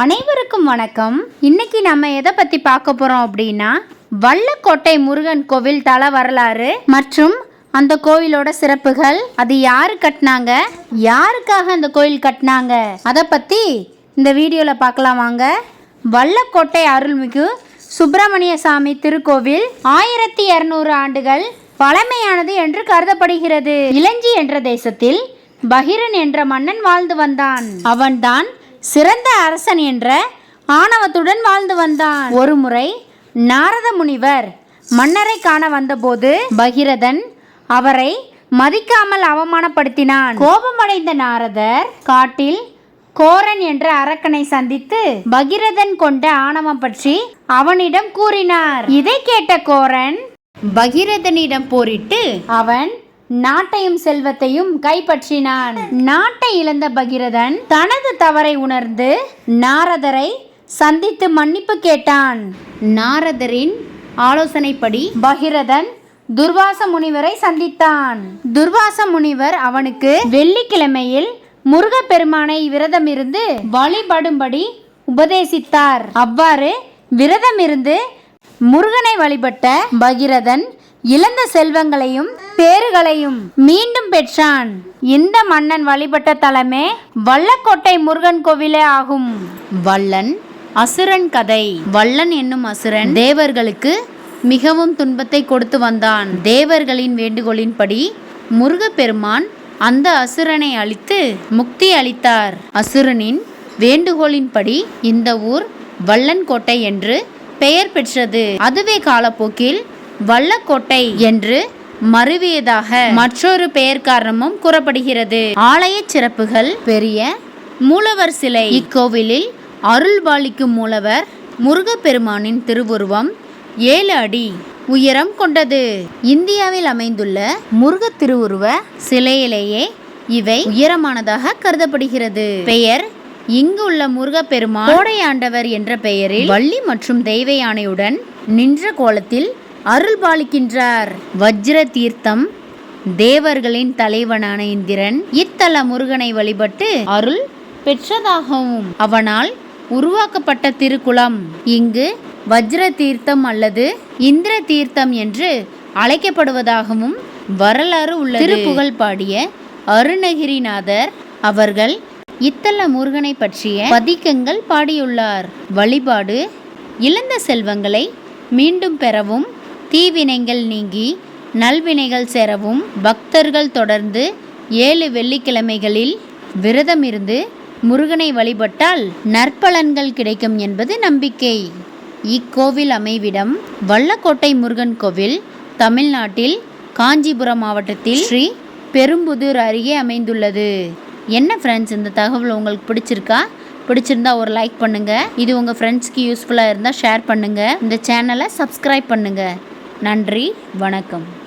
அனைவருக்கும் வணக்கம். இன்னைக்கு நம்ம எதை பத்தி பார்க்க போறோம் அப்படின்னா வல்லக்கோட்டை முருகன் கோவில் தல வரலாறு மற்றும் அந்த கோவிலோட சிறப்புகள். அது யாரு கட்டினாங்க? யாருக்காக அந்த கோயில் கட்டினாங்க? அதை பத்தி இந்த வீடியோல பார்க்கலாம் வாங்க. வல்லக்கோட்டை அருள்மிகு சுப்பிரமணிய சாமி திருக்கோவில் ஆயிரத்தி இருநூறு ஆண்டுகள் பழமையானது என்று கருதப்படுகிறது. இளஞ்சி என்ற தேசத்தில் பகிரன் என்ற மன்னன் வாழ்ந்து வந்தான். அவன்தான் சிறந்த அரசன் என்ற ஆணவத்துடன் வாழ்ந்து வந்தான். ஒருமுறை நாரத முனிவர் மன்னரை காண வந்தபோது பகிரதன் அவரை மதிக்காமல் அவமானப்படுத்தினான். கோபமடைந்த நாரதர் காட்டில் கோரன் என்ற அரக்கனை சந்தித்து பகிரதன் கொண்ட ஆணவம் பற்றி அவனிடம் கூறினார். இதை கேட்ட கோரன் பகிரதனிடம் போரிட்டு அவன் நாட்டையும் செல்வத்தையும் கைப்பற்றினான். நாட்டை இழந்த பகிரதன் தனது தவறை உணர்ந்து நாரதரை சந்தித்து மன்னிப்பு கேட்டான். நாரதரின் ஆலோசனைப்படி பகிரதன் துர்வாச முனிவரை சந்தித்தான். துர்வாச முனிவர் அவனுக்கு வெள்ளிக்கிழமையில் முருகப்பெருமானை விரதமிருந்து வழிபடும்படி உபதேசித்தார். அவ்வாறு விரதமிருந்து முருகனை வழிபட்ட பகிரதன் இழந்த செல்வங்களையும் பேறுகளையும் மீண்டும் பெற்றான். இந்த மன்னன் வழிபட்ட தலமே வல்லக்கோட்டை முருகன் கோவிலே ஆகும். வல்லன் அசுரன் கதை. வல்லன் என்னும் அசுரன் தேவர்களுக்கு மிகவும் துன்பத்தை கொடுத்து வந்தான். தேவர்களின் வேண்டுகோளின்படி முருகப்பெருமான் அந்த அசுரனை அழித்து முக்தி அளித்தார். அசுரனின் வேண்டுகோளின்படி இந்த ஊர் வல்லன் கோட்டை என்று பெயர் பெற்றது. அதுவே காலப்போக்கில் வல்லக்கோட்டை என்று மருவியதாக மற்றொரு பெயர் காரணமும் கூறப்படுகிறது. ஆலய சிறப்புகள் பெரிய மூலவர் சிலை. இக்கோவிலில் அருள்பாலிக்கும் மூலவர் முருகப்பெருமானின் திருவுருவம் ஏழு அடி உயரம் கொண்டது. இந்தியாவில் அமைந்துள்ள முருக திருவுருவ சிலையிலேயே இவை உயரமானதாக கருதப்படுகிறது. பெயர் இங்கு உள்ள முருகப்பெருமான். கோடையாண்டவர் என்ற பெயரில் வள்ளி மற்றும் தெய்வ யானையுடன் நின்ற கோலத்தில் அருள் பாலிக்கின்றார் வஜ்ர தீர்த்தம் தேவர்களின் தலைவனான இந்திரன் இத்தல முருகனை வழிபட்டு அருள் பெற்றதாகவும் அவனால் உருவாக்கப்பட்ட திருக்குளம். இங்கு வஜ்ர தீர்த்தம் அல்லது இந்திர தீர்த்தம் என்று அழைக்கப்படுவதாகவும் வரலாறு உள்ள திருப்புகழ் பாடிய அருணகிரிநாதர் அவர்கள் இத்தல முருகனை பற்றிய பதிக்கங்கள் பாடியுள்ளார். வழிபாடு இழந்த செல்வங்களை மீண்டும் பெறவும் தீவினைகள் நீங்கி நல்வினைகள் சேரவும் பக்தர்கள் தொடர்ந்து ஏழு வெள்ளிக்கிழமைகளில் விரதமிருந்து முருகனை வழிபட்டால் நற்பலன்கள் கிடைக்கும் என்பது நம்பிக்கை. இக்கோவில் அமைவிடம் வல்லக்கோட்டை முருகன் கோவில் தமிழ்நாட்டில் காஞ்சிபுரம் மாவட்டத்தில் ஸ்ரீ பெரும்புதூர் அருகே அமைந்துள்ளது. என்ன ஃப்ரெண்ட்ஸ் இந்த தகவல் உங்களுக்கு பிடிச்சிருக்கா? பிடிச்சிருந்தா ஒரு லைக் பண்ணுங்க. இது உங்கள் ஃப்ரெண்ட்ஸ்க்கு யூஸ்ஃபுல்லாக இருந்தால் ஷேர் பண்ணுங்கள் இந்த சேனலை சப்ஸ்கிரைப் பண்ணுங்கள் நன்றி வணக்கம்.